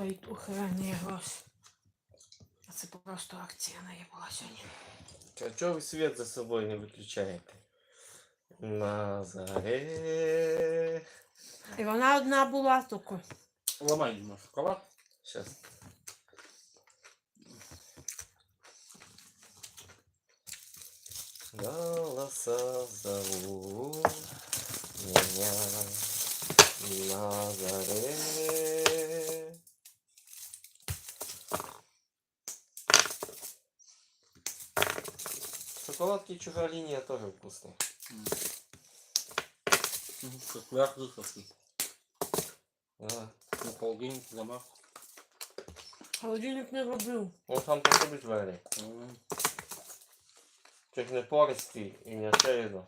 стоїть охорони гроз. А це просто акція на була сьогодні. А чого ви світ за собою не виключаєте? Назаре. І вона одна була тільки. Ломай шоколад. Сейчас. Голоса зовут меня на заре. Шоколадки чужая линия тоже вкусные. Мгм, Как вверх высохли. Да. На полдень дома. Холодильник не робив. Он сам по собі зварить. М, Чуть не пористий і не чередо.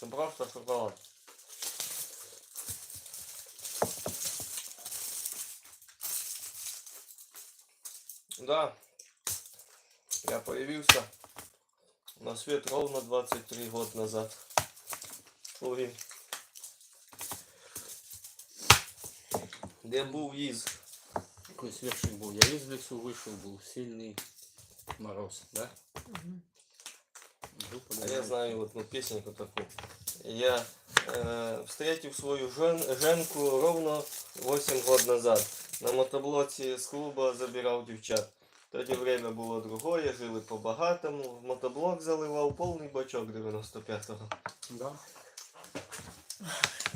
Це просто шоколад. Да. Я появился на свет ровно 23 года назад. Ой. Де був їз? Такой свершик был. Я из лесу вышел, был сильный мороз, да? Мгм. Иду по А дороге. я знаю вот ну, песенку такую. Я э, встретив свою жен, женку ровно 8 год назад. На мотоблоці з клуба забирав дівчат. Тоді время було другое, жили по-багатому. В мотоблок заливав повний бачок 95-го. Да.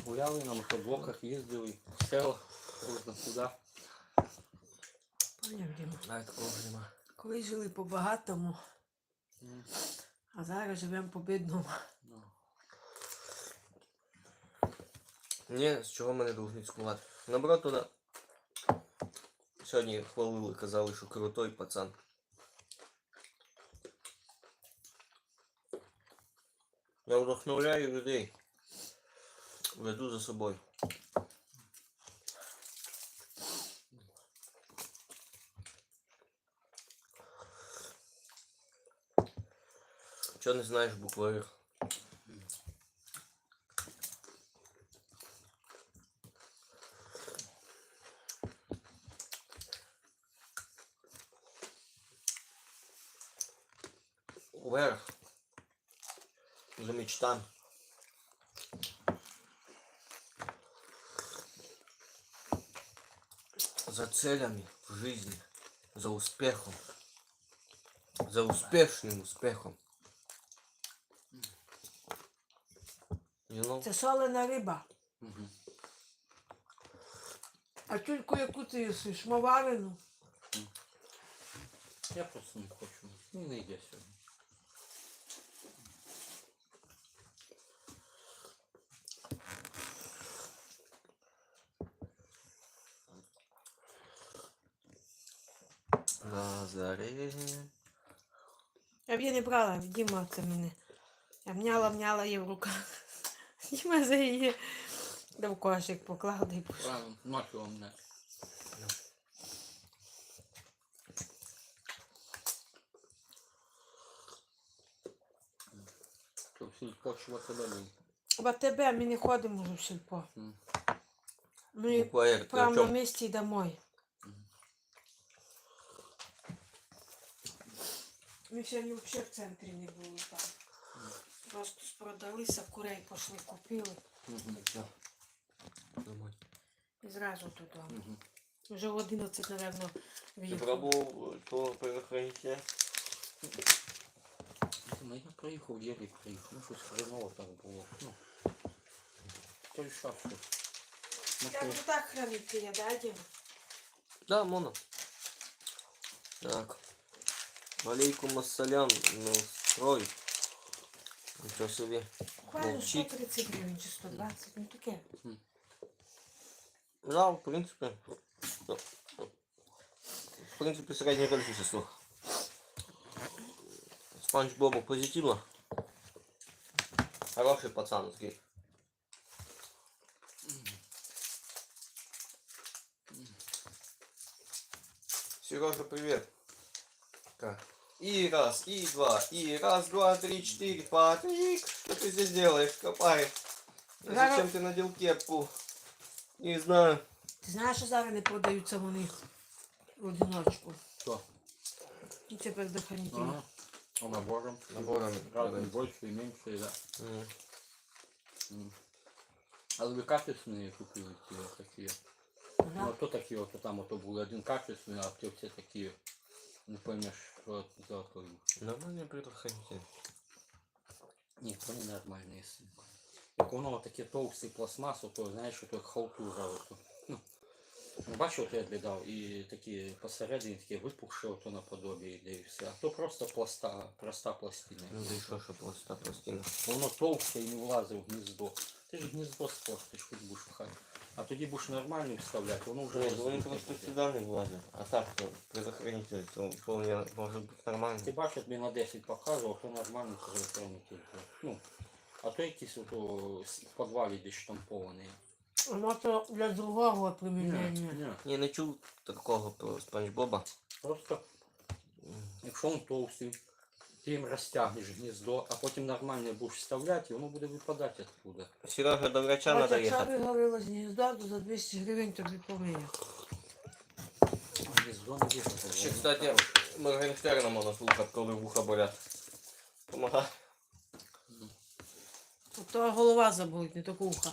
Гуляли на мотоблоках, їздили, в селах, кожна Діма. А такого нема. Колись жили по-багатому, М, а зараз живемо по-бідному. ну. Ні, з чого мене друг цькувати. Наоборот, туди. Сьогодні хвалили, казали, що крутой пацан. Я вдохновляю людей. Веду за собою. Чого не знаєш букварів? Вверх. За мечтам. За целями в жизни. За успехом. За успешным успехом. You know? Це солена риба. Мгм. А тільки яку ти їсиш? Моварину? Я просто не хочу. Не найде сьогодні. На заре. Я б її не брала, Діма це мене. Я мняла, мняла її в руках. Діма за її до в кошик поклав і пішов. Правильно, ночі у мене. Що всі почва тебе був. В АТБ ми не ходимо вже в сільпо. Ми Букварик, ти прямо на чому? місці і домой. Ми сьогодні взагалі в центрі не були там. Просто спродалися, курей пішли, купили Мгм. Домой. і зразу додому. Мгм. Вже в 11, напевно, Ти в'їхали. пробував того перехрестя? Ну, я приїхав, Єрик приїхав. Ну, щось хреново так було. Ну, час щось. Ну, Я то- буду так хранити, я да, Да, моно. Так. Алейкум ассалям, ну, строй. Нічого собі. Буквально Мовчить. 130 гривень чи 120, ну таке. Да, в принципі. ну, ну, В принципі, середнє количество. Спанч Бобу позитивно. Хороший пацан такий. Сережа, привет. Так. И раз, и два, и раз, два, три, четыре, Патрик. Что ты здесь делаешь, копаешь? Зараз- Зачем ты надел кепку? Не знаю. Ти знаєш, що зараз не продаються вони в одиночку. Что? І це предохранителі. Ага. А набором? Набором Разные, продають. больше и меньше, да. М. М. А вы качественные купили те такие? Ну, Ага. а то такие вот, а там вот был один качественный, а те все такие, не поймешь, что это за какой. Нормальний предохранитель. Нет, они нормальные. сын. Як воно вот такі товсті пластмасу, то знаєш, що то як халтура. Ото. Ну, ну, бачиш, от я віддав, і такі посередині такі випухші ото наподобі йде і все. А то просто пласта, проста пластина. Ну да і що, що пласта пластина. Воно товсте і не влазить в гніздо. Ти ж гніздо спортиш, хоч будеш хай. А тоді будеш нормальний вставляти, воно вже Ні, вони розбите просто сюди не влазять. А так, то предохранитель, то вполне може бути Ти нормально. бачиш, тобі на 10 показував, то нормальний телефонний Ну, а то якийсь ото в підвалі десь штампований. Воно то для другого примінення. Ні. Я не чув такого про Спанч Боба. Просто якщо він товстий, ти їм розтягнеш гніздо, а потім нормально будеш вставляти, і воно буде випадати оттуда. Сережа до врача От треба якщо їхати. вигоріло з гнізда, то за 200 гривень тобі помиє. Гніздо не випадає. Ще, кстати, Моргенштерна можна слухати, коли вуха болять. Помагає. От то голова заболить, не тільки ухо.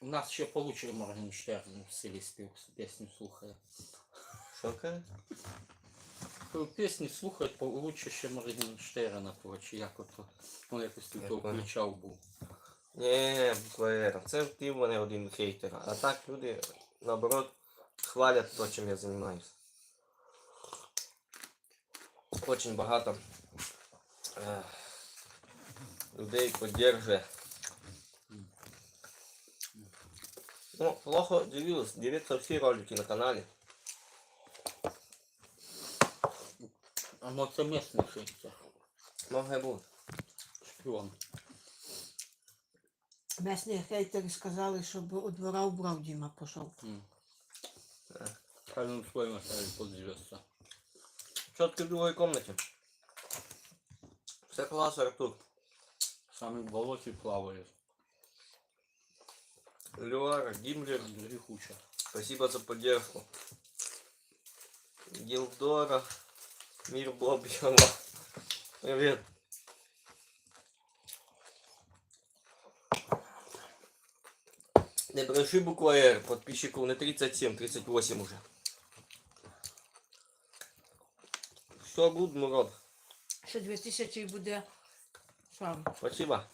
У нас ще получше Моргенштерн в селі спів, пісню слухає. Що каже? Пісні слухають, по- лучше ще Моргенштерна, коротше, як ото. Він якось тут Я понял. включав був. Ні, БКР. Це ти в мене один хейтер. А так люди, наоборот, хвалять то, чим я займаюся. Очень багато е, людей підтримує. Ну, плохо дивилась, дивиться всі ролики на каналі. А ну це місний шийця. Може бути. Шпіон. Місні хейтери сказали, щоб у двора убрав Діма пішов. М. Хай він своїм оставить подивиться. Що ти в другій кімнаті? Все клас, Артур. Саме в болоті плаває. Люар, Гиммлер, Другі куча. Спасибо за поддержку. Гилдора. Мир Боб Яма. Привет. Не бреши буква R, подписчиков на 37, 38 уже. Все, good, Мурод. Ще 2000 і буде шарм. Спасибо.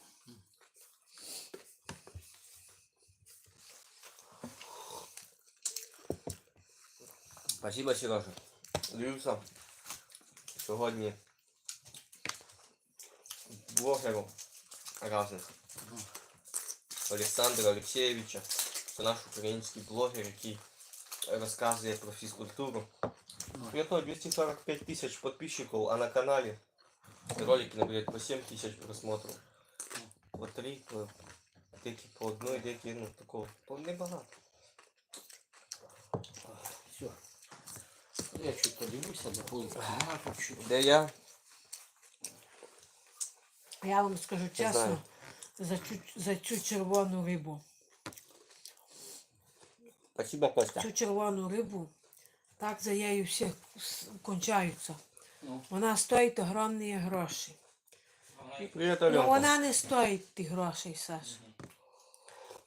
Спасибо, Сережа. Дивився сьогодні блогерів різних. Олександра Олексєвича. Це наш український блогер, який розказує про фізкультуру. У нього 245 тисяч підписчиків, а на каналі ролики наберуть по 7 тисяч просмотрів. По 3, по деякі по одної, деякі, ну такого. По небагато. Все. Я чуть подивлюся, до коли нема. Де я? Я вам скажу чесно, за цю, за цю червону рибу. Спасибо, Костя. Цю червону рибу, так за нею всі с- кончаються. Ну. Вона стоїть огромні гроші. Привіт, Ну вона не стоїть тих грошей, Саша.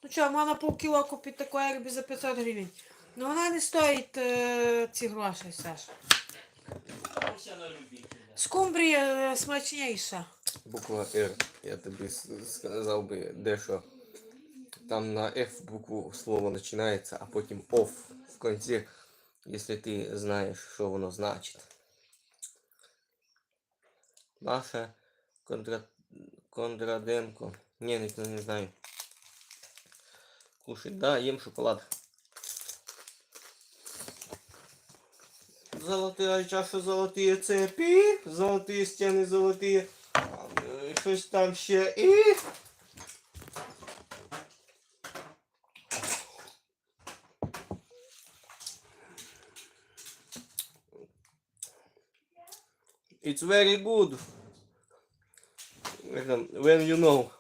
Ну що, можна полкіло купити такої риби за 500 гривень. Ну вона не стоїть е, ці гроші, Саша. Скумбрія е, смачніша. Буква Р. Я тобі с- сказав би дещо. Там на F букву слово починається, а потім OFF в кінці, якщо ти знаєш, що воно значить. Маша Кондра... Кондраденко. Ні, не, не знаю. Кушай, да, ем шоколад. Золотая чаша, золоті цепі, золоті стіни, золоті. Е, Щось там ще і. It's very good. When you know.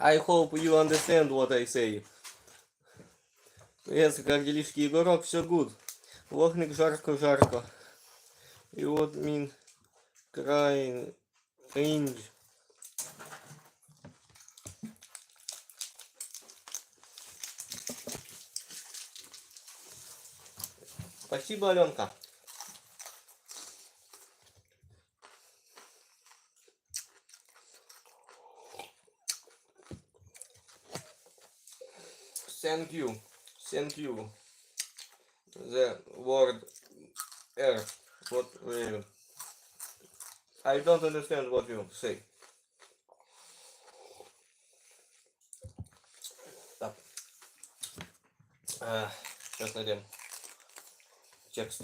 I hope you understand what I say. Привет, как делишки, Егорок, все гуд. Вогник жарко-жарко. И вот мин край. Спасибо, Аленка. Thank you. Thank you. The word earth. What uh, I don't understand what you say. Так. Э, сейчас найдем текст.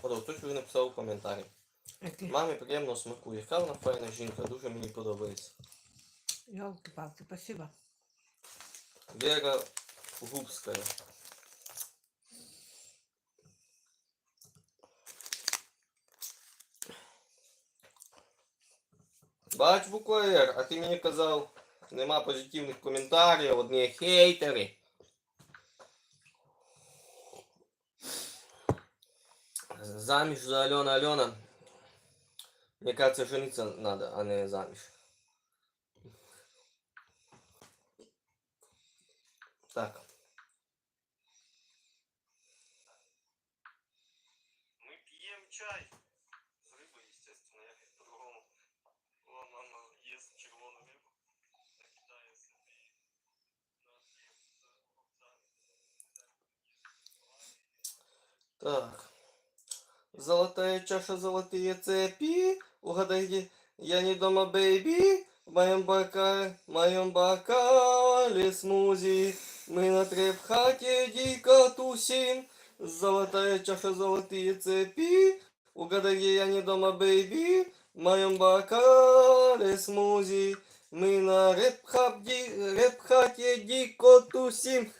Подав, хтось вже написав коментарі. Який? Мамі приємно смакує. Яка вона файна жінка, дуже мені подобається. Йолки-палки, спасибо. Вера Губская. Бач буква Р, а ти мені казав, нема позитивних коментарів, одні хейтери. Заміж за Альона Альона. Мне кажется, жениться надо, а не заміж. Так. Мы пьем чай. Так. Золотая чаша, золотые цепи. Угадай, где я не дома, бейби. В моем бокале, в моем бокале смузи. Мы на треп-хате дико тусим. Золотая чаша, золотые цепи. Угадай, где я не дома, бейби. В моем бокале смузи. Мы на реп-хат- ди- реп-хате дико тусим.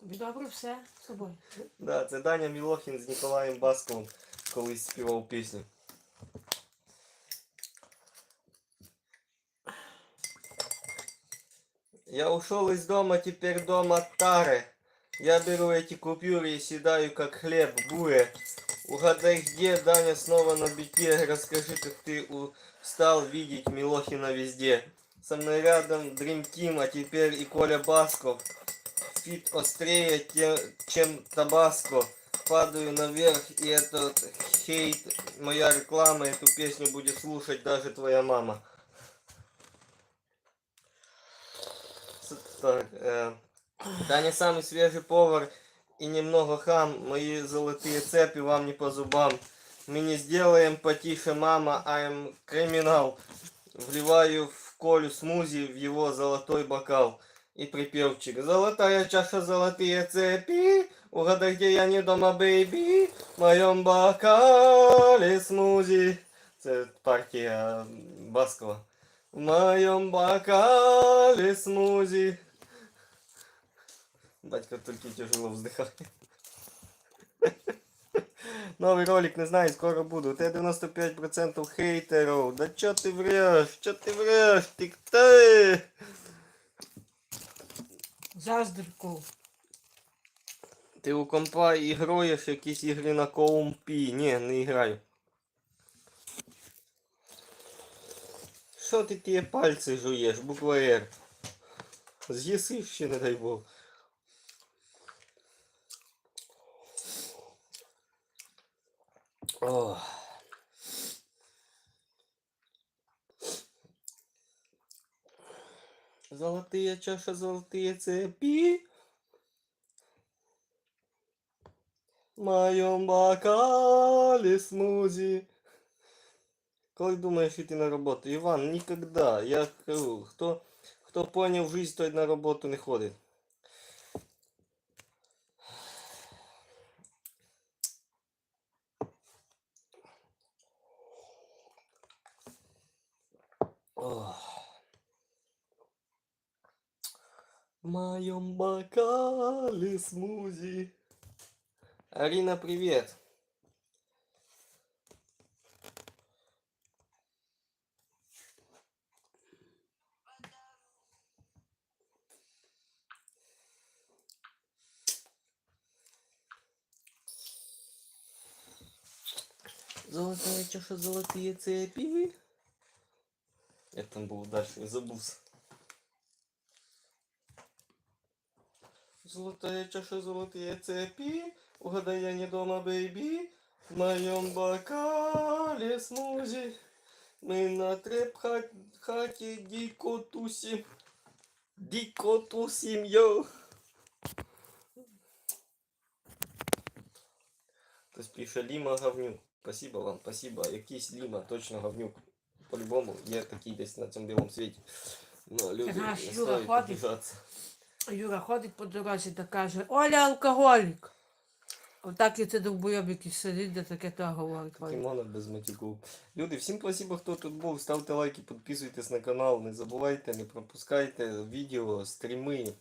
Тобі добре все з собою. Да, це Даня Мілохін з Ніколаєм Басковим колись співав пісню. Я ушел из дома, теперь дома таре. Я беру эти купюры и седаю, как хлеб, буре. Угадай, где Даня снова на бите. Расскажи, как ты устал видеть Милохина везде. Со мной рядом Dream Team, а теперь и Коля Басков. Фит острее, чем Табаско. Падаю наверх, и этот хейт, моя реклама, эту песню будет слушать даже твоя мама. Так, э, Даня самый свежий повар и немного хам. Мои золотые цепи вам не по зубам. Мы не сделаем потише, мама, I'm криминал. Вливаю в Колю смузи в его золотой бокал. И припевчик. Золотая чаша, золотые цепи. Угадай, где я не дома, бейби. В моем бокале смузи. Це партія Баскова. В моем бокале смузи. Батько только тяжело вздыхает. Новый ролик, не знаю, скоро буду. У тебя 95% хейтеров. Да чё ты врешь? Чё ты врешь? Ты кто? Заздрку. Ти у компа і якісь ігри на компі. Ні, не граю. Що ти ті пальці жуєш, буква Р? З'їси ще, не дай Бог. Золотые чаша, золотые цепи. В моем бокале смузи. Коли думаєш йти на роботу? Іван, ніколи. Я кажу, хто, хто поняв жизнь, той на роботу не ходить. моем бокале смузи. Арина, привет. Золотая чаша, золотые цепи. Это был дальше, я забылся. Золотая чаша, золотые цепи. Угадай, я не дома, бейби. В моем бокале смузи. Мы на треп хаті дико тусим. Дико тусим, йоу. Хтось пише Ліма говнюк. Спасибо вам, спасибо. Якийсь Ліма, точно говнюк. По-любому є такий десь на цьому білому світі. Ну, люди не Юра обіжатися. Юра ходить по дорозі та каже, Оля алкоголік. Отак і це довбойоб якийсь сидить, де таке то говорить. Кімона без матюку. Люди, всім спасибо, хто тут був. Ставте лайки, підписуйтесь на канал, не забувайте, не пропускайте відео, стріми.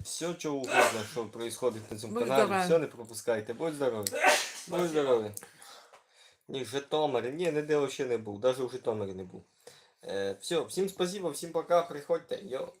Все, що угодно, що происходит на цьому Будь каналі, здорові. все не пропускайте. Будь здорові. Будь здорові. Ні, Житомир. Ні, ніде ще не був. Навіть у Житомирі не був. Е, все, всім спасибо, всім пока, приходьте. Йо.